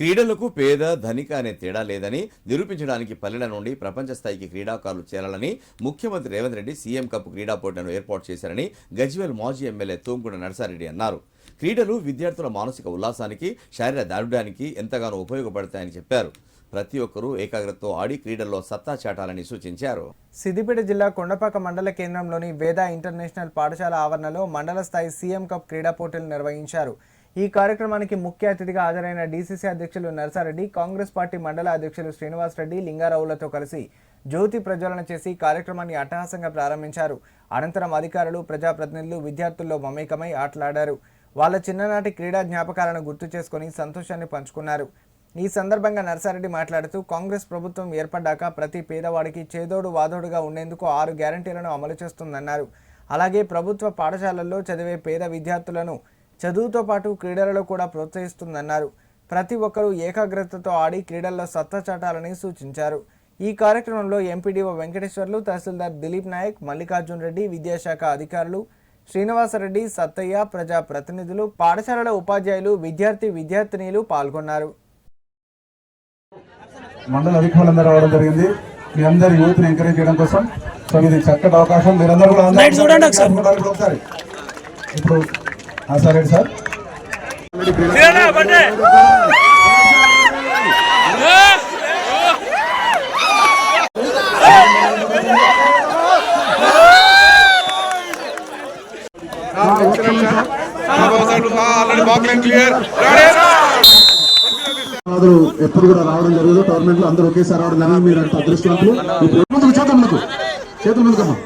క్రీడలకు పేద ధనిక అనే తేడా లేదని నిరూపించడానికి పల్లెల నుండి ప్రపంచ స్థాయికి క్రీడాకారులు చేరాలని ముఖ్యమంత్రి రేవంత్ రెడ్డి సీఎం కప్ క్రీడా పోటీలను ఏర్పాటు చేశారని గజ్వేల్ మాజీ ఎమ్మెల్యే తోంగుడ నరసారెడ్డి అన్నారు. క్రీడలు విద్యార్థుల మానసిక ఉల్లాసానికి శారీర దారుఢ్యానికి ఎంతగానో ఉపయోగపడతాయని చెప్పారు. ప్రతి ఒక్కరూ ఏకాగ్రతతో ఆడి క్రీడల్లో సత్తా చాటాలని సూచించారు. సిద్దిపేట జిల్లా కొండపాక మండల కేంద్రంలోని వేద ఇంటర్నేషనల్ పాఠశాల ఆవరణలో మండల స్థాయి సీఎం కప్ క్రీడా పోటీలు నిర్వహించారు. ఈ కార్యక్రమానికి ముఖ్య అతిథిగా హాజరైన డీసీసీ అధ్యక్షులు నర్సారెడ్డి కాంగ్రెస్ పార్టీ మండల అధ్యక్షులు శ్రీనివాస్ రెడ్డి లింగారావులతో కలిసి జ్యోతి ప్రజ్వలన చేసి కార్యక్రమాన్ని అట్టహాసంగా ప్రారంభించారు. అనంతరం అధికారులు ప్రజాప్రతినిధులు విద్యార్థుల్లో మమేకమై ఆటలాడారు. వాళ్ళ చిన్ననాటి క్రీడా జ్ఞాపకాలను గుర్తు చేసుకుని సంతోషాన్ని పంచుకున్నారు. ఈ సందర్భంగా నర్సారెడ్డి మాట్లాడుతూ కాంగ్రెస్ ప్రభుత్వం ఏర్పడ్డాక ప్రతి పేదవాడికి చేదోడు వాదోడుగా ఉండేందుకు ఆరు గ్యారంటీలను అమలు చేస్తుందన్నారు. అలాగే ప్రభుత్వ పాఠశాలల్లో చదివే పేద విద్యార్థులను చదువుతో పాటు క్రీడలలో కూడా ప్రోత్సహిస్తుందన్నారు. ప్రతి ఒక్కరూ ఏకాగ్రతతో ఆడి క్రీడల్లో సత్తా చాటాలని సూచించారు. ఈ కార్యక్రమంలో ఎంపీడీఓ వెంకటేశ్వర్లు తహసీల్దార్ దిలీప్ నాయక్ మల్లికార్జున్ రెడ్డి విద్యాశాఖ అధికారులు శ్రీనివాసరెడ్డి సత్తయ్య ప్రజా ప్రతినిధులు పాఠశాలల ఉపాధ్యాయులు విద్యార్థి విద్యార్థినీలు పాల్గొన్నారు. మండల అధికారులందరూ రావడం జరిగింది. మీ అందరి యూత్ని ఎంకరేజ్ చేయడం కోసం. సో ఇది చక్కటి అవకాశం. మీరందరూ కూడా ఇప్పుడు సరే. సార్ ఎప్పుడు కూడా రావడం జరగదు. టోర్నమెంట్లో అందరూ ఒకేసారి రావడం జరిగింది. మీరు అంత అదృష్టవంతులు. చేతుల ముందుకు. చేతుల ముందుకమ్మా